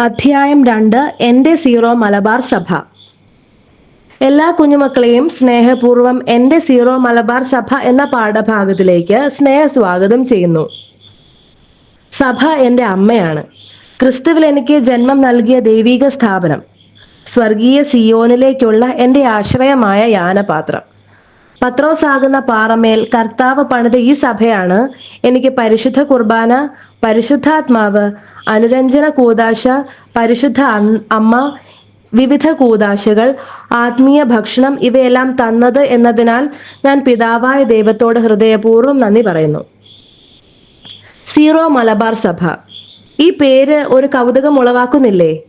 അധ്യായം രണ്ട് എന്റെ സീറോ മലബാർ സഭ. എല്ലാ കുഞ്ഞുമക്കളെയും സ്നേഹപൂർവം എന്റെ സീറോ മലബാർ സഭ എന്ന പാഠഭാഗത്തിലേക്ക് സ്നേഹ സ്വാഗതം ചെയ്യുന്നു. സഭ എന്റെ അമ്മയാണ്. ക്രിസ്തുവിൽ എനിക്ക് ജന്മം നൽകിയ ദൈവിക സ്ഥാപനം. സ്വർഗീയ സിയോനിലേക്കുള്ള എന്റെ ആശ്രയമായ യാനപാത്രം. പത്രോസാകുന്ന പാറമേൽ കർത്താവ് പണിത ഈ സഭയാണ് എനിക്ക് പരിശുദ്ധ കുർബാന പരിശുദ്ധാത്മാവ് അനുരഞ്ജന കൂതാശ പരിശുദ്ധ അമ്മ വിവിധ കൂതാശകൾ ആത്മീയ ഭക്ഷണം ഇവയെല്ലാം തന്നത് എന്നതിനാൽ ഞാൻ പിതാവായ ദൈവത്തോട് ഹൃദയപൂർവം നന്ദി പറയുന്നു. സീറോ മലബാർ സഭ. ഈ പേര് ഒരു കൗതുകം ഉളവാക്കുന്നില്ലേ?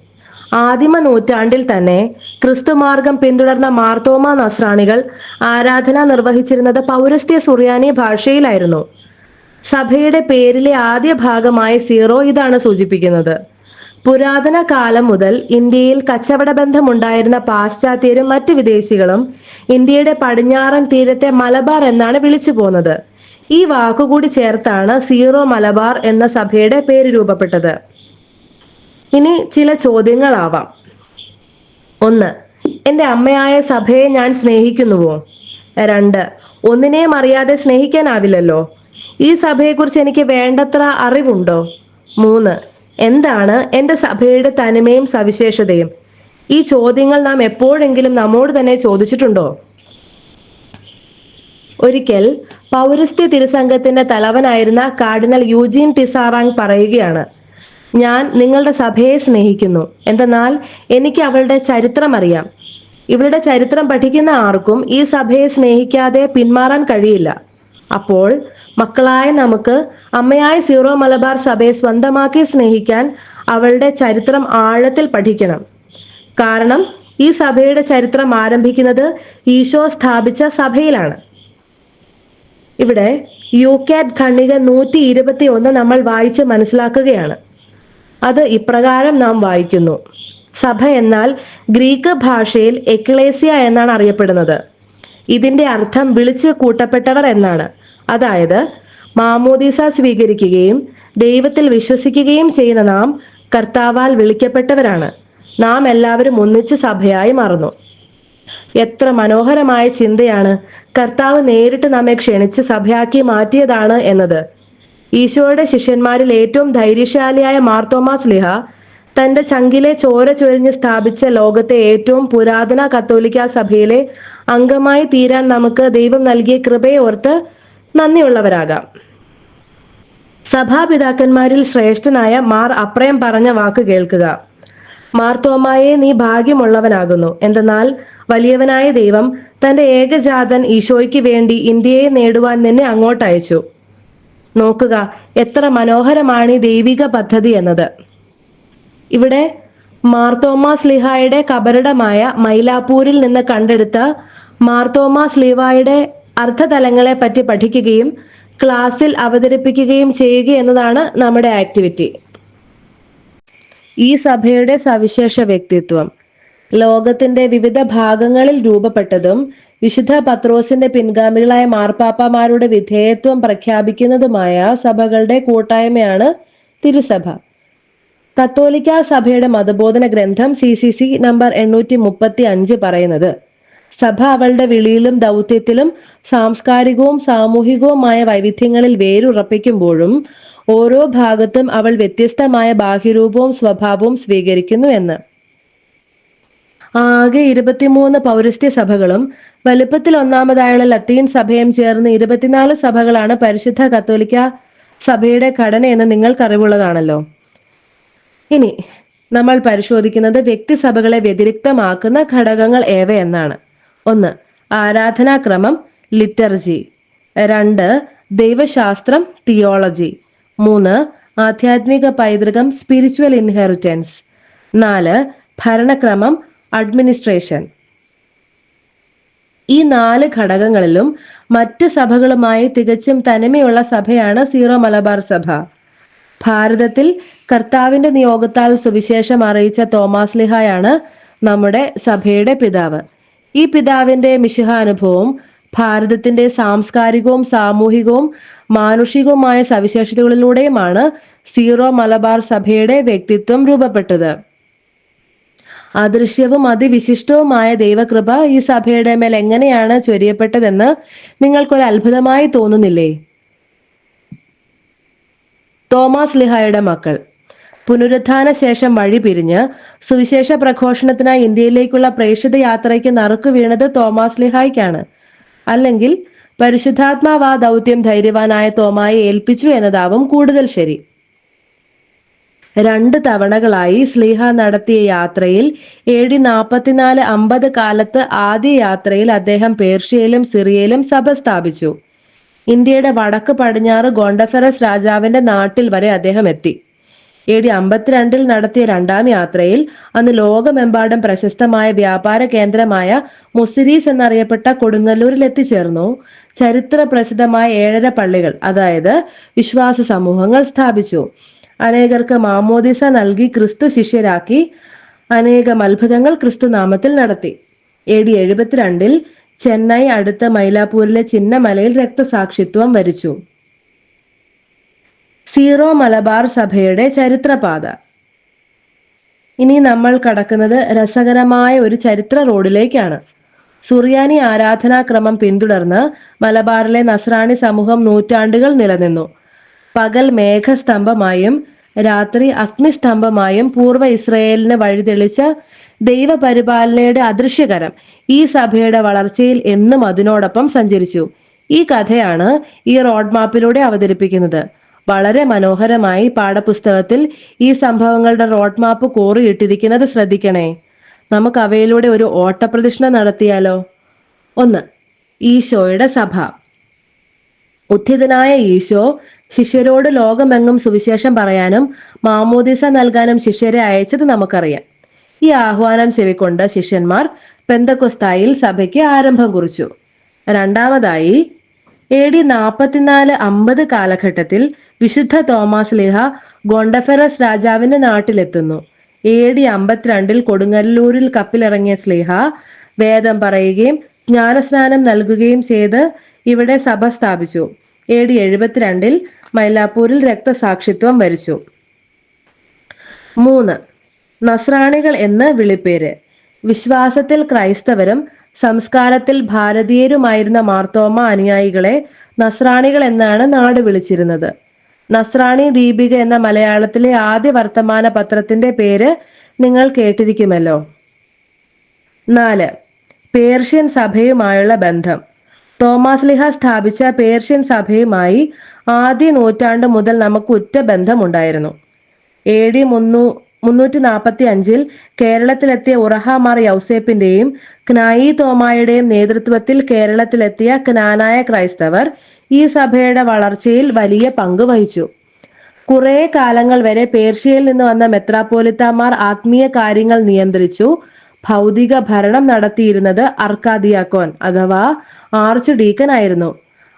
ആദിമ നൂറ്റാണ്ടിൽ തന്നെ ക്രിസ്തുമാർഗം പിന്തുടർന്ന മാർത്തോമ നസ്രാണികൾ ആരാധന നിർവഹിച്ചിരുന്നത് പൗരസ്ത്യ സുറിയാനി ഭാഷയിലായിരുന്നു. സഭയുടെ പേരിലെ ആദ്യ ഭാഗമായ സീറോ ഇതാണ് സൂചിപ്പിക്കുന്നത്. പുരാതന കാലം മുതൽ ഇന്ത്യയിൽ കച്ചവട ബന്ധമുണ്ടായിരുന്ന പാശ്ചാത്യരും മറ്റ് വിദേശികളും ഇന്ത്യയുടെ പടിഞ്ഞാറൻ തീരത്തെ മലബാർ എന്നാണ് വിളിച്ചു പോന്നത്. ഈ വാക്കുകൂടി ചേർത്താണ് സീറോ മലബാർ എന്ന സഭയുടെ പേര് രൂപപ്പെട്ടത്. ഇനി ചില ചോദ്യങ്ങളാവാം. ഒന്ന് എന്റെ അമ്മയായ സഭയെ ഞാൻ സ്നേഹിക്കുന്നുവോ? രണ്ട് ഒന്നിനെയും അറിയാതെ സ്നേഹിക്കാനാവില്ലല്ലോ? ഈ സഭയെക്കുറിച്ച് എനിക്ക് വേണ്ടത്ര അറിവുണ്ടോ? മൂന്ന് എന്താണ് എന്റെ സഭയുടെ തനിമയും സവിശേഷതയും? ഈ ചോദ്യങ്ങൾ നാം എപ്പോഴെങ്കിലും നമ്മോട് തന്നെ ചോദിച്ചിട്ടുണ്ടോ? ഒരിക്കൽ പൗരസ്ത്യ തിരുസംഘത്തിന്റെ തലവനായിരുന്ന കാർഡിനൽ യൂജീൻ ടിസാറാങ് പറയുകയാണ് ഞാൻ നിങ്ങളുടെ സഭയെ സ്നേഹിക്കുന്നു. എന്തെന്നാൽ എനിക്ക് അവളുടെ ചരിത്രം അറിയാം. ഇവളുടെ ചരിത്രം പഠിക്കുന്ന ആർക്കും ഈ സഭയെ സ്നേഹിക്കാതെ പിന്മാറാൻ കഴിയില്ല. അപ്പോൾ മക്കളായ നമുക്ക് അമ്മയായ സീറോ മലബാർ സഭയെ സ്വന്തമാക്കി സ്നേഹിക്കാൻ അവളുടെ ചരിത്രം ആഴത്തിൽ പഠിക്കണം. കാരണം ഈ സഭയുടെ ചരിത്രം ആരംഭിക്കുന്നത് ഈശോ സ്ഥാപിച്ച സഭയിലാണ്. ഇവിടെ യു കാറ്റ് ഖണ്ഡിക നൂറ്റി ഇരുപത്തി ഒന്ന് നമ്മൾ വായിച്ച് മനസ്സിലാക്കുകയാണ്. അത് ഇപ്രകാരം നാം വായിക്കുന്നു. സഭ എന്നാൽ ഗ്രീക്ക് ഭാഷയിൽ എക്ലേസിയ എന്നാണ് അറിയപ്പെടുന്നത്. ഇതിന്റെ അർത്ഥം വിളിച്ചു കൂട്ടപ്പെട്ടവർ എന്നാണ്. അതായത് മാമോദീസ സ്വീകരിക്കുകയും ദൈവത്തിൽ വിശ്വസിക്കുകയും ചെയ്യുന്ന നാം കർത്താവാൽ വിളിക്കപ്പെട്ടവരാണ്. നാം എല്ലാവരും ഒന്നിച്ച് സഭയായി മാറുന്നു. എത്ര മനോഹരമായ ചിന്തയാണ് കർത്താവ് നേരിട്ട് നമ്മെ ക്ഷണിച്ച് സഭയാക്കി മാറ്റിയതാണ് എന്നത്. ഈശോയുടെ ശിഷ്യന്മാരിൽ ഏറ്റവും ധൈര്യശാലിയായ മാർത്തോമാസ് ലിഹ തന്റെ ചങ്കിലെ ചോര ചൊരിഞ്ഞ് സ്ഥാപിച്ച ലോകത്തെ ഏറ്റവും പുരാതന കത്തോലിക്ക സഭയിലെ അംഗമായി തീരാൻ നമുക്ക് ദൈവം നൽകിയ കൃപയെ ഓർത്ത് നന്ദിയുള്ളവരാകാം. സഭാപിതാക്കന്മാരിൽ ശ്രേഷ്ഠനായ മാർ അപ്രയം പറഞ്ഞ വാക്ക് കേൾക്കുക. മാർത്തോമായെ നീ ഭാഗ്യമുള്ളവനാകുന്നു. എന്തെന്നാൽ വലിയവനായ ദൈവം തന്റെ ഏകജാതൻ ഈശോയ്ക്ക് വേണ്ടി ഇന്ത്യയെ നേടുവാൻ നിന്നെ അങ്ങോട്ട് അയച്ചു നോക്കുക എത്ര മനോഹരമാണ് ഈ ദൈവിക പദ്ധതി എന്നത്. ഇവിടെ മാർത്തോമാസ് ലിഹായുടെ കബറിടമായ മൈലാപ്പൂരിൽ നിന്ന് കണ്ടെടുത്ത മാർത്തോമാസ് ലിഹായുടെ അർത്ഥതലങ്ങളെ പറ്റി പഠിക്കുകയും ക്ലാസ്സിൽ അവതരിപ്പിക്കുകയും ചെയ്യുക എന്നതാണ് നമ്മുടെ ആക്ടിവിറ്റി. ഈ സഭയുടെ സവിശേഷ വ്യക്തിത്വം. ലോകത്തിന്റെ വിവിധ ഭാഗങ്ങളിൽ രൂപപ്പെട്ടതും വിശുദ്ധ പത്രോസിന്റെ പിൻഗാമികളായ മാർപ്പാപ്പമാരുടെ വിധേയത്വം പ്രഖ്യാപിക്കുന്നതുമായ സഭകളുടെ കൂട്ടായ്മയാണ് തിരുസഭ. കത്തോലിക്ക സഭയുടെ മതബോധന ഗ്രന്ഥം സി സി സി നമ്പർ എണ്ണൂറ്റി മുപ്പത്തി അഞ്ച് പറയുന്നത്. സഭ അവളുടെ വിളിയിലും ദൗത്യത്തിലും സാംസ്കാരികവും സാമൂഹികവുമായ വൈവിധ്യങ്ങളിൽ വേരുറപ്പിക്കുമ്പോഴും ഓരോ ഭാഗത്തും അവൾ വ്യത്യസ്തമായ ബാഹ്യരൂപവും സ്വഭാവവും സ്വീകരിക്കുന്നു എന്ന്. ആകെ ഇരുപത്തിമൂന്ന് പൗരസ്ത്യ സഭകളും വലുപ്പത്തിൽ ഒന്നാമതായുള്ള ലത്തീൻ സഭയും ചേർന്ന് ഇരുപത്തിനാല് സഭകളാണ് പരിശുദ്ധ കത്തോലിക്ക സഭയുടെ ഘടന എന്ന് നിങ്ങൾക്കറിവുള്ളതാണല്ലോ. ഇനി നമ്മൾ പരിശോധിക്കുന്നത് വ്യക്തിസഭകളെ വ്യതിരിക്തമാക്കുന്ന ഘടകങ്ങൾ ഏവയെന്നാണ് ഒന്ന് ആരാധനാക്രമം ലിറ്റർജി. രണ്ട് ദൈവശാസ്ത്രം തിയോളജി. മൂന്ന് ആധ്യാത്മിക പൈതൃകം സ്പിരിച്വൽ ഇൻഹെറിറ്റൻസ്. നാല് ഭരണക്രമം അഡ്മിനിസ്ട്രേഷൻ. ഈ നാല് ഘടകങ്ങളിലും മറ്റ് സഭകളുമായി തികച്ചും തനിമയുള്ള സഭയാണ് സീറോ മലബാർ സഭ. ഭാരതത്തിൽ കർത്താവിന്റെ നിയോഗത്താൽ സുവിശേഷം അറിയിച്ച തോമാസ് ലിഹായാണ് നമ്മുടെ സഭയുടെ പിതാവ്. ഈ പിതാവിന്റെ മിശിഹാനുഭവം ഭാരതത്തിന്റെ സാംസ്കാരികവും സാമൂഹികവും മാനുഷികവുമായ സവിശേഷതകളിലൂടെയുമാണ് സീറോ മലബാർ സഭയുടെ വ്യക്തിത്വം രൂപപ്പെട്ടത്. അദൃശ്യവും അതിവിശിഷ്ടവുമായ ദൈവകൃപ ഈ സഭയുടെ മേൽ എങ്ങനെയാണ് ചൊരിയപ്പെട്ടതെന്ന് നിങ്ങൾക്കൊരു അത്ഭുതമായി തോന്നുന്നില്ലേ? തോമസ് ലിഹായുടെ മക്കൾ. പുനരുത്ഥാന ശേഷം വഴി പിരിഞ്ഞ് സുവിശേഷ പ്രഘോഷണത്തിനായി ഇന്ത്യയിലേക്കുള്ള പ്രേക്ഷിത യാത്രയ്ക്ക് നറുക്ക് വീണത് തോമാസ് ലിഹായ്ക്കാണ്. അല്ലെങ്കിൽ പരിശുദ്ധാത്മാവ് ആ ദൗത്യം ധൈര്യവാനായ തോമായെ ഏൽപ്പിച്ചു എന്നതാവും കൂടുതൽ ശരി. രണ്ട് തവണകളായി സ്ലീഹ നടത്തിയ യാത്രയിൽ എ നാൽപ്പത്തിനാല് അമ്പത് കാലത്ത് ആദ്യ യാത്രയിൽ അദ്ദേഹം പേർഷ്യയിലും സിറിയയിലും സഭ സ്ഥാപിച്ചു. ഇന്ത്യയുടെ വടക്ക് പടിഞ്ഞാറ് ഗോണ്ടഫെറസ് രാജാവിന്റെ നാട്ടിൽ വരെ അദ്ദേഹം എത്തി. എ ഡി അമ്പത്തിരണ്ടിൽ നടത്തിയ രണ്ടാം യാത്രയിൽ അന്ന് ലോകമെമ്പാടും പ്രശസ്തമായ വ്യാപാര കേന്ദ്രമായ മുസിരീസ് എന്നറിയപ്പെട്ട കൊടുങ്ങല്ലൂരിൽ എത്തിച്ചേർന്നു. ചരിത്ര പ്രസിദ്ധമായ ഏഴര പള്ളികൾ അതായത് വിശ്വാസ സമൂഹങ്ങൾ സ്ഥാപിച്ചു. അനേകർക്ക് മാമോദിസ നൽകി ക്രിസ്തു ശിഷ്യരാക്കി അനേകം അത്ഭുതങ്ങൾ ക്രിസ്തു നാമത്തിൽ നടത്തി. എ ഡി എഴുപത്തിരണ്ടിൽ ചെന്നൈ അടുത്ത മൈലാപ്പൂരിലെ ചിന്നമലയിൽ രക്തസാക്ഷിത്വം വരിച്ചു. സീറോ മലബാർ സഭയുടെ ചരിത്രപാത. ഇനി നമ്മൾ കടക്കുന്നത് രസകരമായ ഒരു ചരിത്ര റോഡിലേക്കാണ്. സുറിയാനി ആരാധനാക്രമം പിന്തുടർന്ന് മലബാറിലെ നസ്രാണി സമൂഹം നൂറ്റാണ്ടുകൾ നിലനിന്നു. പകൽ മേഘസ്തംഭമായും രാത്രി അഗ്നിസ്തംഭമായും പൂർവ ഇസ്രയേലിന് വഴിതെളിച്ച ദൈവപരിപാലനയുടെ അദൃശ്യകരം ഈ സഭയുടെ വളർച്ചയിൽ എന്നും അതിനോടൊപ്പം സഞ്ചരിച്ചു. ഈ കഥയാണ് ഈ റോഡ് മാപ്പിലൂടെ അവതരിപ്പിക്കുന്നത്. വളരെ മനോഹരമായി പാഠപുസ്തകത്തിൽ ഈ സംഭവങ്ങളുടെ റോഡ് മാപ്പ് കോറിയിട്ടിരിക്കുന്നത് ശ്രദ്ധിക്കണേ. നമുക്ക് അവയിലൂടെ ഒരു ഓട്ടപ്രദക്ഷിണം നടത്തിയാലോ? ഒന്ന് ഈശോയുടെ സഭ. ഉദ്ധിതനായ ഈശോ ശിഷ്യരോട് ലോകമെങ്ങും സുവിശേഷം പറയാനും മാമോദിസ നൽകാനും ശിഷ്യരെ അയച്ചത് നമുക്കറിയാം. ഈ ആഹ്വാനം ചെവിക്കൊണ്ട് ശിഷ്യന്മാർ പെന്തക്കൊസ്തായിൽ സഭയ്ക്ക് ആരംഭം കുറിച്ചു. രണ്ടാമതായി എ ഡി നാൽപ്പത്തിനാല് അമ്പത് കാലഘട്ടത്തിൽ വിശുദ്ധ തോമസ് ലേഹ ഗോണ്ടഫെറസ് രാജാവിന്റെ നാട്ടിലെത്തുന്നു. എ ഡി അമ്പത്തിരണ്ടിൽ കൊടുങ്ങല്ലൂരിൽ കപ്പിലിറങ്ങിയ സ്ലേഹ വേദം പറയുകയും ജ്ഞാനസ്നാനം നൽകുകയും ചെയ്ത് ഇവിടെ സഭ സ്ഥാപിച്ചു. എ ഡി എഴുപത്തിരണ്ടിൽ മൈലാപ്പൂരിൽ രക്തസാക്ഷിത്വം വരിച്ചു. മൂന്ന് നസ്രാണികൾ എന്ന് വിളിപ്പേര്. വിശ്വാസത്തിൽ ക്രൈസ്തവരും സംസ്കാരത്തിൽ ഭാരതീയരുമായിരുന്ന മാർത്തോമ അനുയായികളെ നസ്രാണികൾ എന്നാണ് നാട് വിളിച്ചിരുന്നത്. നസ്രാണി ദീപിക എന്ന മലയാളത്തിലെ ആദ്യ വർത്തമാന പത്രത്തിന്റെ പേര് നിങ്ങൾ കേട്ടിരിക്കുമല്ലോ. നാല്. പേർഷ്യൻ സഭയുമായുള്ള ബന്ധം. തോമസ് ലിഹ സ്ഥാപിച്ച പേർഷ്യൻ സഭയുമായി ആദ്യ നൂറ്റാണ്ട് മുതൽ നമുക്ക് ഉറ്റ ബന്ധമുണ്ടായിരുന്നു. എ ഡി മുന്നൂ മുന്നൂറ്റി നാൽപ്പത്തി അഞ്ചിൽ കേരളത്തിലെത്തിയ ഉറഹാമാർ യൗസേപ്പിന്റെയും ക്നായി തോമായുടെയും നേതൃത്വത്തിൽ കേരളത്തിലെത്തിയ ക്നാനായ ക്രൈസ്തവർ ഈ സഭയുടെ വളർച്ചയിൽ വലിയ പങ്ക് വഹിച്ചു. കുറെ കാലങ്ങൾ വരെ പേർഷ്യയിൽ നിന്ന് വന്ന മെത്രാപ്പോലിത്താമാർ ആത്മീയ കാര്യങ്ങൾ നിയന്ത്രിച്ചു. ഭൗതിക ഭരണം നടത്തിയിരുന്നത് അർക്കാദിയാക്കോൻ അഥവാ ആർച്ച് ഡീക്കൻ ആയിരുന്നു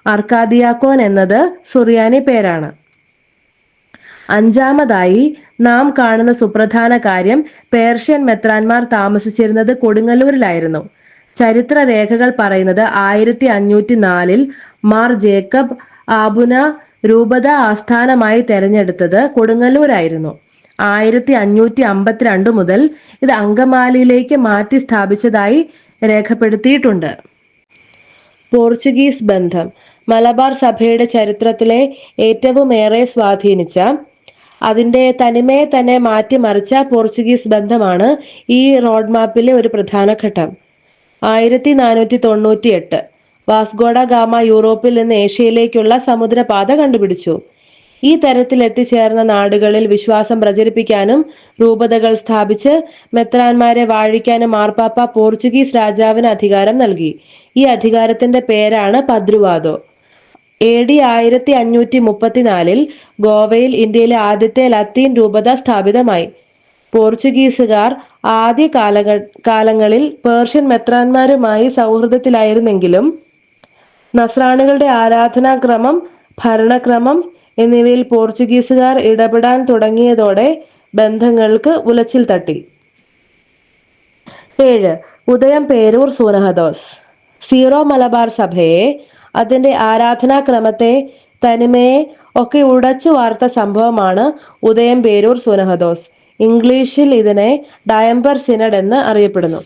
അർക്കാദിയാക്കോൻ എന്നത് സുറിയാനി പേരാണ്. അഞ്ചാമതായി നാം കാണുന്ന സുപ്രധാന കാര്യം പേർഷ്യൻ മെത്രാന്മാർ താമസിച്ചിരുന്നത് കൊടുങ്ങല്ലൂരിലായിരുന്നു. ചരിത്ര രേഖകൾ പറയുന്നത് ആയിരത്തി അഞ്ഞൂറ്റി നാലിൽ മാർ ജേക്കബ് ആബുന രൂപത ആസ്ഥാനമായി തെരഞ്ഞെടുത്തത് കൊടുങ്ങല്ലൂരായിരുന്നു. ആയിരത്തി അഞ്ഞൂറ്റി അമ്പത്തിരണ്ട് മുതൽ ഇത് അങ്കമാലിയിലേക്ക് മാറ്റി സ്ഥാപിച്ചതായി രേഖപ്പെടുത്തിയിട്ടുണ്ട്. പോർച്ചുഗീസ് ബന്ധം. മലബാർ സഭയുടെ ചരിത്രത്തിലെ ഏറ്റവും ഏറെ സ്വാധീനിച്ച അതിന്റെ തനിമയെ തന്നെ മാറ്റിമറിച്ച പോർച്ചുഗീസ് ബന്ധമാണ് ഈ റോഡ് മാപ്പിലെ ഒരു പ്രധാന ഘട്ടം. ആയിരത്തി നാനൂറ്റി തൊണ്ണൂറ്റി എട്ട് വാസ്കോഡ ഗാമ യൂറോപ്പിൽ നിന്ന് ഏഷ്യയിലേക്കുള്ള സമുദ്രപാത കണ്ടുപിടിച്ചു. ഈ തരത്തിൽ എത്തിച്ചേർന്ന നാടുകളിൽ വിശ്വാസം പ്രചരിപ്പിക്കാനും രൂപതകൾ സ്ഥാപിച്ച് മെത്രാന്മാരെ വാഴിക്കാനും മാർപ്പാപ്പ പോർച്ചുഗീസ് രാജാവിന് അധികാരം നൽകി. ഈ അധികാരത്തിന്റെ പേരാണ് പദ്രുവാദോ. എ ഡി ആയിരത്തി അഞ്ഞൂറ്റി മുപ്പത്തിനാലിൽ ഗോവയിൽ ഇന്ത്യയിലെ ആദ്യത്തെ ലത്തീൻ രൂപത സ്ഥാപിതമായി. പോർച്ചുഗീസുകാർ ആദ്യ കാലഘ കാലങ്ങളിൽ പേർഷ്യൻ മെത്രാന്മാരുമായി സൗഹൃദത്തിലായിരുന്നെങ്കിലും നസ്രാണികളുടെ ആരാധനാക്രമം ഭരണക്രമം എന്നിവയിൽ പോർച്ചുഗീസുകാർ ഇടപെടാൻ തുടങ്ങിയതോടെ ബന്ധങ്ങൾക്ക് ഉലച്ചിൽ തട്ടി. ഏഴ്. ഉദയം പേരൂർ സൂനഹദോസ് സീറോ മലബാർ സഭയെ അതിന്റെ ആരാധനാക്രമത്തെ തനിമയെ ഒക്കെ ഉടച്ചു വാർത്ത സംഭവമാണ് ഉദയം പേരൂർ സുനഹദോസ്. ഇംഗ്ലീഷിൽ ഇതിനെ ഡയംബർ സിനഡ് എന്ന് അറിയപ്പെടുന്നു.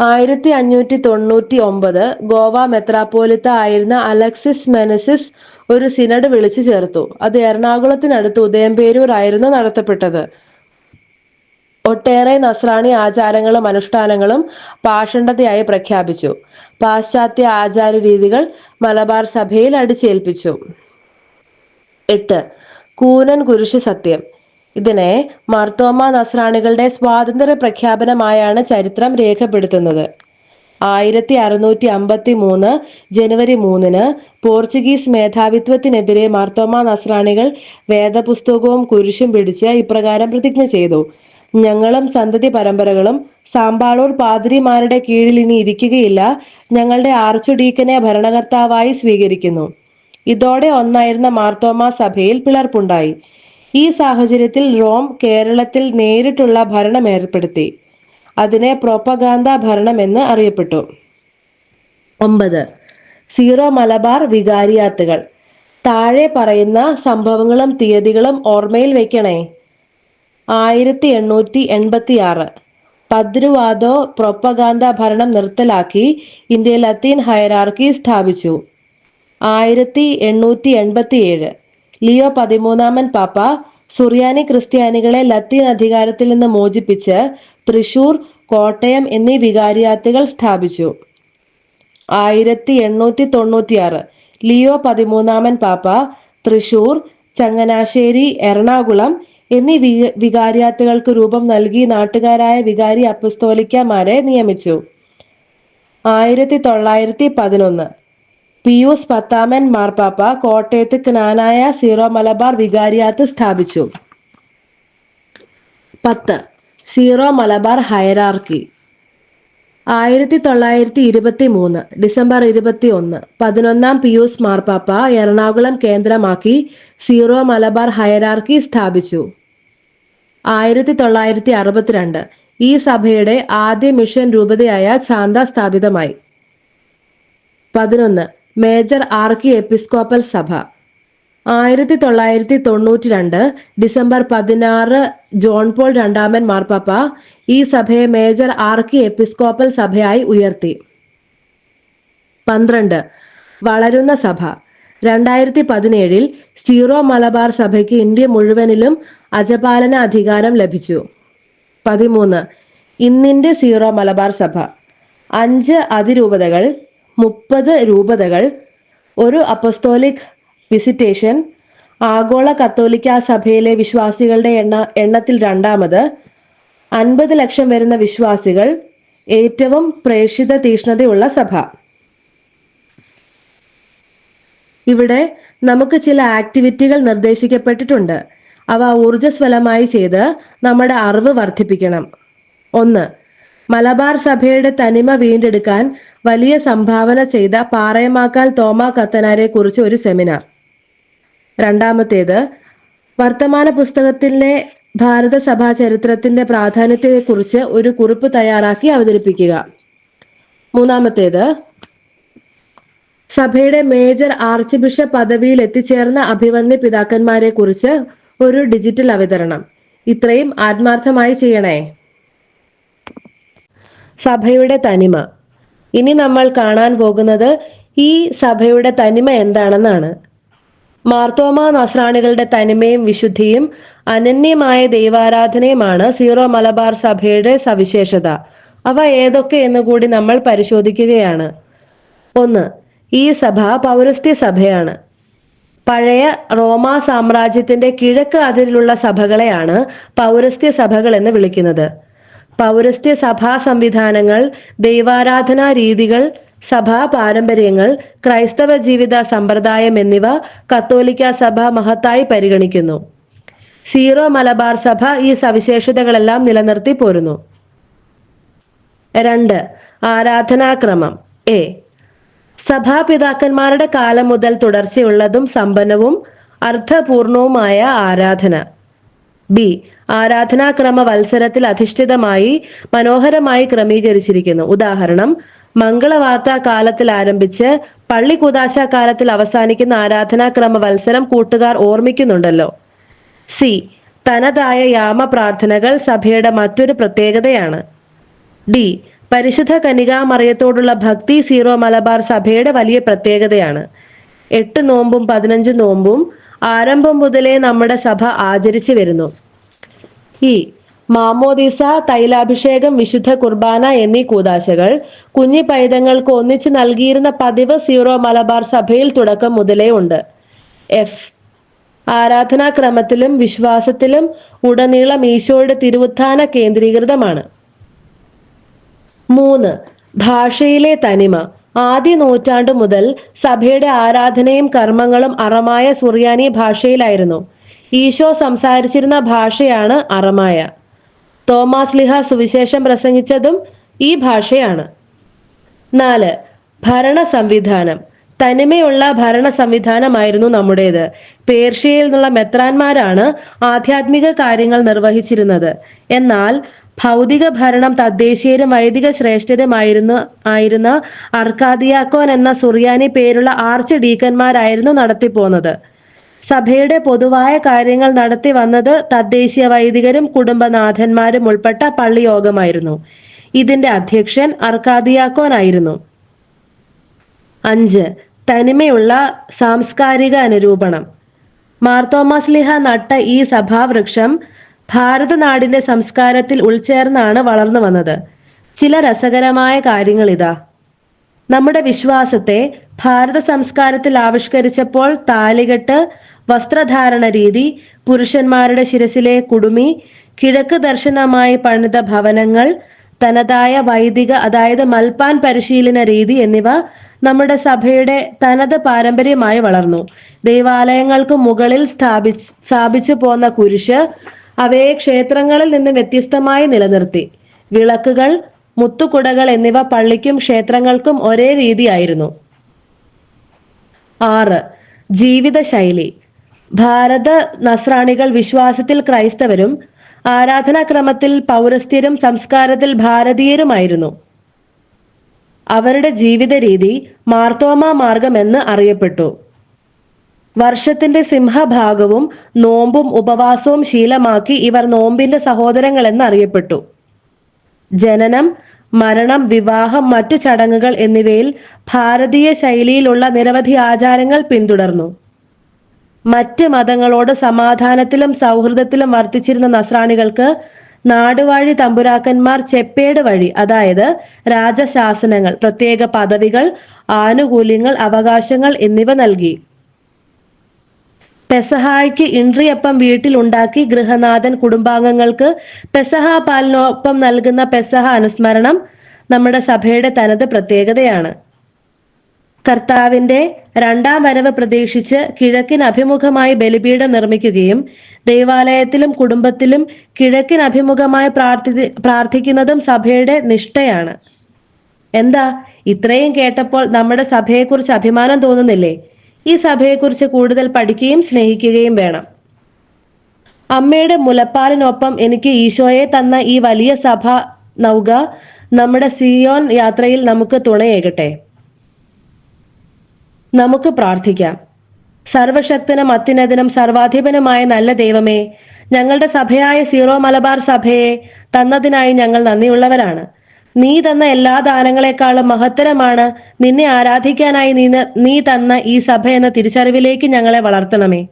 ആയിരത്തി അഞ്ഞൂറ്റി തൊണ്ണൂറ്റി ഒമ്പത് ഗോവ മെത്രാപ്പോലിത്ത ആയിരുന്ന അലക്സിസ് മെനസിസ് ഒരു സിനഡ് വിളിച്ചു ചേർത്തു. അത് എറണാകുളത്തിനടുത്ത് ഉദയംപേരൂർ ആയിരുന്നു നടത്തപ്പെട്ടത്. ഒട്ടേറെ നസ്രാണി ആചാരങ്ങളും അനുഷ്ഠാനങ്ങളും പാഷണ്ഡതയായി പ്രഖ്യാപിച്ചു. പാശ്ചാത്യ ആചാര രീതികൾ മലബാർ സഭയിൽ അടിച്ചേൽപ്പിച്ചു. എട്ട്. കൂനൻ കുരിശ് സത്യം. ഇതിനെ മാർത്തോമ നസ്രാണികളുടെ സ്വാതന്ത്ര്യ പ്രഖ്യാപനമായാണ് ചരിത്രം രേഖപ്പെടുത്തുന്നത്. ആയിരത്തി അറുന്നൂറ്റി അമ്പത്തി മൂന്ന് ജനുവരി മൂന്നിന് പോർച്ചുഗീസ് മേധാവിത്വത്തിനെതിരെ മാർത്തോമ നസ്രാണികൾ വേദപുസ്തകവും കുരിശും പിടിച്ച് ഇപ്രകാരം പ്രതിജ്ഞ ചെയ്തു. ഞങ്ങളും സന്തതി പരമ്പരകളും സാമ്പാളൂർ പാതിരിമാരുടെ കീഴിൽ ഇനി ഇരിക്കുകയില്ല. ഞങ്ങളുടെ ആർച്ചുഡീക്കനെ ഭരണകർത്താവായി സ്വീകരിക്കുന്നു. ഇതോടെ ഒന്നായിരുന്ന മാർത്തോമ സഭയിൽ പിളർപ്പുണ്ടായി. ഈ സാഹചര്യത്തിൽ റോം കേരളത്തിൽ നേരിട്ടുള്ള ഭരണം ഏർപ്പെടുത്തി. അതിനെ പ്രൊപ്പഗാന്ത ഭരണം എന്ന് അറിയപ്പെട്ടു. ഒമ്പത്. സീറോ മലബാർ വികാരിയാത്തുകൾ. താഴെ പറയുന്ന സംഭവങ്ങളും തീയതികളും ഓർമ്മയിൽ വെക്കണേ. ആയിരത്തി എണ്ണൂറ്റി എൺപത്തി ആറ് പദ്രുവാദോ പ്രൊപ്പഗാന്ത ഭരണം നിർത്തലാക്കി ഇന്ത്യയിൽ ലത്തീൻ ഹയറാർക്കി സ്ഥാപിച്ചു. ആയിരത്തി എണ്ണൂറ്റി എൺപത്തി ഏഴ് ലിയോ പതിമൂന്നാമൻ പാപ്പ സുറിയാനി ക്രിസ്ത്യാനികളെ ലത്തീൻ അധികാരത്തിൽ നിന്ന് മോചിപ്പിച്ച് തൃശൂർ കോട്ടയം എന്നീ വികാരിയാത്തുകൾ സ്ഥാപിച്ചു. ആയിരത്തി എണ്ണൂറ്റി തൊണ്ണൂറ്റിയാറ് ലിയോ പതിമൂന്നാമൻ പാപ്പ തൃശൂർ ചങ്ങനാശ്ശേരി എറണാകുളം എന്നീ വി വികാരിയാത്തുകൾക്ക് രൂപം നൽകി നാട്ടുകാരായ വികാരി അപ്പസ്തോലിക്കമാരെ നിയമിച്ചു. ആയിരത്തി തൊള്ളായിരത്തി പതിനൊന്ന് പിയൂസ് പത്താമൻ മാർപ്പാപ്പ കോട്ടയത്ത് ക്നാനായ സീറോ മലബാർ വികാരിയാത്ത് സ്ഥാപിച്ചു. പത്ത്. സീറോ മലബാർ ഹയറാർക്കി ആയിരത്തി തൊള്ളായിരത്തി ഇരുപത്തി മൂന്ന് ഡിസംബർ ഇരുപത്തി ഒന്ന് പതിനൊന്നാം പിയൂസ് മാർപ്പാപ്പ എറണാകുളം കേന്ദ്രമാക്കി സീറോ മലബാർ ഹയരാർക്കി സ്ഥാപിച്ചു. ആയിരത്തി തൊള്ളായിരത്തി അറുപത്തിരണ്ട് ഈ സഭയുടെ ആദ്യ മിഷൻ രൂപതയായ ചാന്ത സ്ഥാപിതമായി. പതിനൊന്ന് മേജർ ആർക്കി എപ്പിസ്കോപ്പൽ സഭ ആയിരത്തി തൊള്ളായിരത്തി തൊണ്ണൂറ്റി രണ്ട് ഡിസംബർ പതിനാറ് ജോൺ പോൾ രണ്ടാമൻ മാർപ്പാപ്പ ഈ സഭയെ മേജർ ആർക്കി എപ്പിസ്കോപ്പൽ സഭയായി ഉയർത്തി. പന്ത്രണ്ട്. വളരുന്ന സഭ. രണ്ടായിരത്തി പതിനേഴിൽ സീറോ മലബാർ സഭയ്ക്ക് ഇന്ത്യ മുഴുവനിലും അജപാലന അധികാരം ലഭിച്ചു. പതിമൂന്ന്. ഇന്നിന്റെ സീറോ മലബാർ സഭ. അഞ്ച് അതിരൂപതകൾ മുപ്പത് രൂപതകൾ ഒരു അപ്പസ്തോലിക് വിസിറ്റേഷൻ ആഗോള കത്തോലിക്ക സഭയിലെ വിശ്വാസികളുടെ എണ്ണ എണ്ണത്തിൽ രണ്ടാമത് അൻപത് ലക്ഷം വരുന്ന വിശ്വാസികൾ ഏറ്റവും പ്രേക്ഷിത തീഷ്ണതയുള്ള സഭ. ഇവിടെ നമുക്ക് ചില ആക്ടിവിറ്റികൾ നിർദ്ദേശിക്കപ്പെട്ടിട്ടുണ്ട്. അവ ഊർജസ്വലമായി ചെയ്ത് നമ്മുടെ അറിവ് വർദ്ധിപ്പിക്കണം. ഒന്ന് മലബാർ സഭയുടെ തനിമ വീണ്ടെടുക്കാൻ വലിയ സംഭാവന ചെയ്ത പാറയമാക്കാൽ തോമ കത്തനാരെ കുറിച്ച് ഒരു സെമിനാർ. രണ്ടാമത്തേത് വർത്തമാന പുസ്തകത്തിലെ ഭാരത സഭാ ചരിത്രത്തിന്റെ പ്രാധാന്യത്തെക്കുറിച്ച് ഒരു കുറിപ്പ് തയ്യാറാക്കി അവതരിപ്പിക്കുക. മൂന്നാമത്തേത് സഭയുടെ മേജർ ആർച്ച് ബിഷപ്പ് പദവിയിൽ എത്തിച്ചേർന്ന അഭിവന്ദി പിതാക്കന്മാരെ കുറിച്ച് ഒരു ഡിജിറ്റൽ അവതരണം. ഇത്രയും ആത്മാർത്ഥമായി ചെയ്യണേ. സഭയുടെ തനിമ. ഇനി നമ്മൾ കാണാൻ പോകുന്നത് ഈ സഭയുടെ തനിമ എന്താണെന്നാണ്. മാർത്തോമ നസ്രാണികളുടെ തനിമയും വിശുദ്ധിയും അനന്യമായ ദൈവാരാധനയുമാണ് സീറോ മലബാർ സഭയുടെ സവിശേഷത. അവ ഏതൊക്കെ എന്ന് കൂടി നമ്മൾ പരിശോധിക്കുകയാണ്. ഒന്ന് ഈ സഭ പൗരസ്ത്യ സഭയാണ്. പഴയ റോമാ സാമ്രാജ്യത്തിന്റെ കിഴക്ക് അതിരിലുള്ള സഭകളെയാണ് പൗരസ്ത്യ സഭകൾ എന്ന് വിളിക്കുന്നത്. പൗരസ്ത്യ സഭാ സംവിധാനങ്ങൾ ദൈവാരാധനാ രീതികൾ സഭാ പാരമ്പര്യങ്ങൾ ക്രൈസ്തവ ജീവിത സമ്പ്രദായം എന്നിവ കത്തോലിക്ക സഭ മഹത്തായി പരിഗണിക്കുന്നു. സീറോ മലബാർ സഭ ഈ സവിശേഷതകളെല്ലാം നിലനിർത്തി പോരുന്നു. രണ്ട്. ആരാധനാക്രമം. എ. സഭാപിതാക്കന്മാരുടെ കാലം മുതൽ തുടർച്ചയുള്ളതും സമ്പന്നവും അർത്ഥപൂർണവുമായ ആരാധന. ബി. ആരാധനാക്രമ വത്സരത്തിൽ അധിഷ്ഠിതമായി മനോഹരമായി ക്രമീകരിച്ചിരിക്കുന്നു. ഉദാഹരണം മംഗളവാർത്ത കാലത്തിൽ ആരംഭിച്ച് പള്ളി കുദാശ കാലത്തിൽ അവസാനിക്കുന്ന ആരാധനാക്രമ വത്സരം കൂട്ടുകാർ ഓർമ്മിക്കുന്നുണ്ടല്ലോ. സി. തനതായ യാമ പ്രാർത്ഥനകൾ സഭയുടെ മറ്റൊരു പ്രത്യേകതയാണ്. ഡി. പരിശുദ്ധ കനികാമറിയത്തോടുള്ള ഭക്തി സീറോ മലബാർ സഭയുടെ വലിയ പ്രത്യേകതയാണ്. എട്ട് നോമ്പും പതിനഞ്ച് നോമ്പും ആരംഭം മുതലേ നമ്മുടെ സഭ ആചരിച്ചു വരുന്നു. ഈ മാമോദിസ തൈലാഭിഷേകം വിശുദ്ധ കുർബാന എന്നീ കൂതാശകൾ കുഞ്ഞി പൈതങ്ങൾക്ക് ഒന്നിച്ച് നൽകിയിരുന്ന പതിവ് സീറോ മലബാർ സഭയിൽ തുടക്കം മുതലേ ഉണ്ട്. എഫ്. ആരാധനാക്രമത്തിലും വിശ്വാസത്തിലും ഉടനീളം ഈശോയുടെ തിരുവുത്ഥാന കേന്ദ്രീകൃതമാണ്. മൂന്ന്. ഭാഷയിലെ തനിമ. ആദ്യ നൂറ്റാണ്ടു മുതൽ സഭയുടെ ആരാധനയും കർമ്മങ്ങളും അറമായ സുറിയാനി ഭാഷയിലായിരുന്നു. ഈശോ സംസാരിച്ചിരുന്ന ഭാഷയാണ് അറമായ. തോമാസ് ലിഹ സുവിശേഷം പ്രസംഗിച്ചതും ഈ ഭാഷയാണ്. നാല് ഭരണ സംവിധാനം. തനിമയുള്ള ഭരണ സംവിധാനമായിരുന്നു നമ്മുടേത്. പേർഷ്യയിൽ നിന്നുള്ള മെത്രാന്മാരാണ് ആധ്യാത്മിക കാര്യങ്ങൾ നിർവഹിച്ചിരുന്നത്. എന്നാൽ ഭൗതിക ഭരണം തദ്ദേശീയരും വൈദിക ശ്രേഷ്ഠരുമായിരുന്നു ആയിരുന്ന അർക്കാദിയാക്കോൻ എന്ന സുറിയാനി പേരുള്ള ആർച്ച് ഡീക്കന്മാരായിരുന്നു നടത്തിപ്പോന്നത്. സഭയുടെ പൊതുവായ കാര്യങ്ങൾ നടത്തി വന്നത് തദ്ദേശീയ വൈദികരും കുടുംബനാഥന്മാരും ഉൾപ്പെട്ട പള്ളിയോഗമായിരുന്നു. ഇതിന്റെ അധ്യക്ഷൻ അർക്കാദിയാക്കോൻ ആയിരുന്നു അഞ്ച്. തനിമയുള്ള സാംസ്കാരിക അനുരൂപണം. മാർത്തോമാസ്ലിഹ നട്ട ഈ സഭാവൃക്ഷം ഭാരതനാടിന്റെ സംസ്കാരത്തിൽ ഉൾച്ചേർന്നാണ് വളർന്നു വന്നത് ചില രസകരമായ കാര്യങ്ങൾ ഇതാ നമ്മുടെ വിശ്വാസത്തെ ഭാരത സംസ്കാരത്തിൽ ആവിഷ്കരിച്ചപ്പോൾ താലികെട്ട് വസ്ത്രധാരണ രീതി പുരുഷന്മാരുടെ ശിരസിലെ കുടുമി കിഴക്ക് ദർശനമായി പണിത ഭവനങ്ങൾ തനതായ വൈദിക അതായത് മൽപ്പാൻ പരിശീലന രീതി എന്നിവ നമ്മുടെ സഭയുടെ തനത് പാരമ്പര്യമായി വളർന്നു. ദൈവാലയങ്ങൾക്ക് മുകളിൽ സ്ഥാപിച്ച് സ്ഥാപിച്ചു പോന്ന കുരിശ് അവയെ ക്ഷേത്രങ്ങളിൽ നിന്ന് വ്യത്യസ്തമായി നിലനിർത്തി. വിളക്കുകൾ മുത്തുകുടകൾ എന്നിവ പള്ളിക്കും ക്ഷേത്രങ്ങൾക്കും ഒരേ രീതിയായിരുന്നു. ആറ്. ജീവിതശൈലി. ഭാരത നസ്രാണികൾ വിശ്വാസത്തിൽ ക്രൈസ്തവരും ആരാധനാക്രമത്തിൽ പൗരസ്ത്യരും സംസ്കാരത്തിൽ ഭാരതീയരുമായിരുന്നു. അവരുടെ ജീവിത രീതി മാർത്തോമ മാർഗം എന്ന് അറിയപ്പെട്ടു. വർഷത്തിന്റെ സിംഹഭാഗവും നോമ്പും ഉപവാസവും ശീലമാക്കി ഇവർ നോമ്പിന്റെ സഹോദരങ്ങൾ എന്ന് അറിയപ്പെട്ടു. ജനനം മരണം വിവാഹം മറ്റു ചടങ്ങുകൾ എന്നിവയിൽ ഭാരതീയ ശൈലിയിലുള്ള നിരവധി ആചാരങ്ങൾ പിന്തുടർന്നു. മറ്റ് മതങ്ങളോട് സമാധാനത്തിലും സൗഹൃദത്തിലും വർത്തിച്ചിരുന്ന നസ്രാണികൾക്ക് നാടുവാഴി തമ്പുരാക്കന്മാർ ചെപ്പേട് വഴി അതായത് രാജശാസനങ്ങൾ പ്രത്യേക പദവികൾ ആനുകൂല്യങ്ങൾ അവകാശങ്ങൾ എന്നിവ നൽകി. പെസഹായ്ക്ക് ഇൻട്രിയപ്പം വീട്ടിലുണ്ടാക്കി ഗൃഹനാഥൻ കുടുംബാംഗങ്ങൾക്ക് പെസഹ പാലിനൊപ്പം നൽകുന്ന പെസഹ അനുസ്മരണം നമ്മുടെ സഭയുടെ തനത് പ്രത്യേകതയാണ്. കർത്താവിന്റെ രണ്ടാം വരവ് പ്രതീക്ഷിച്ച് കിഴക്കിന് അഭിമുഖമായി ബലിപീഠം നിർമ്മിക്കുകയും ദൈവാലയത്തിലും കുടുംബത്തിലും കിഴക്കിന് അഭിമുഖമായി പ്രാർത്ഥി പ്രാർത്ഥിക്കുന്നതും സഭയുടെ നിഷ്ഠയാണ്. എന്താ? ഇത്രയും കേട്ടപ്പോൾ നമ്മുടെ സഭയെക്കുറിച്ച് അഭിമാനം തോന്നുന്നില്ലേ? ഈ സഭയെക്കുറിച്ച് കൂടുതൽ പഠിക്കുകയും സ്നേഹിക്കുകയും വേണം. അമ്മയുടെ മുലപ്പാലിനൊപ്പം എനിക്ക് ഈശോയെ തന്ന ഈ വലിയ സഭ നൗക നമ്മുടെ സിയോൻ യാത്രയിൽ നമുക്ക് തുണയേകട്ടെ. നമുക്ക് പ്രാർത്ഥിക്കാം. സർവശക്തനും അത്യുന്നതനും സർവാധിപനുമായ നല്ല ദൈവമേ ഞങ്ങളുടെ സഭയായ സീറോ മലബാർ സഭയെ തന്നതിനായി ഞങ്ങൾ നന്ദിയുള്ളവരാണ്. നീ തന്ന എല്ലാ ദാനങ്ങളെക്കാളും മഹത്തരമാണ്. നിന്നെ ആരാധിക്കാനായി നീ നീ തന്ന ഈ സഭ എന്ന തിരിച്ചറിവിലേക്ക് ഞങ്ങളെ വളർത്തണമേ.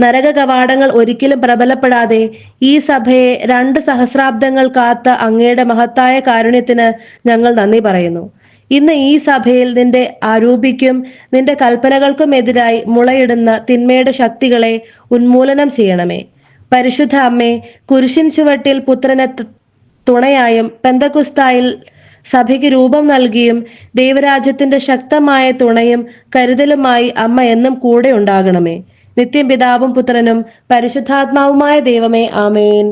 നരക കവാടങ്ങൾ ഒരിക്കലും പ്രബലപ്പെടാതെ ഈ സഭയെ രണ്ട് സഹസ്രാബ്ദങ്ങൾ കാത്ത അങ്ങയുടെ മഹത്തായ കാരുണ്യത്തിന് ഞങ്ങൾ നന്ദി പറയുന്നു. ഇന്ന് ഈ സഭയിൽ നിന്റെ ആരൂപിക്കും നിന്റെ കൽപ്പനകൾക്കും എതിരായി മുളയിടുന്ന തിന്മയുടെ ശക്തികളെ ഉന്മൂലനം ചെയ്യണമേ. പരിശുദ്ധ അമ്മേ കുരിശിൻ ചുവട്ടിൽ പുത്രനെ തുണയായും പെന്തകുസ്തായിൽ സഭയ്ക്ക് രൂപം നൽകിയും ദൈവരാജ്യത്തിന്റെ ശക്തമായ തുണയും കരുതലുമായി അമ്മ എന്നും കൂടെ ഉണ്ടാകണമേ. നിത്യം പിതാവും പുത്രനും പരിശുദ്ധാത്മാവുമായ ദൈവമേ ആമേൻ.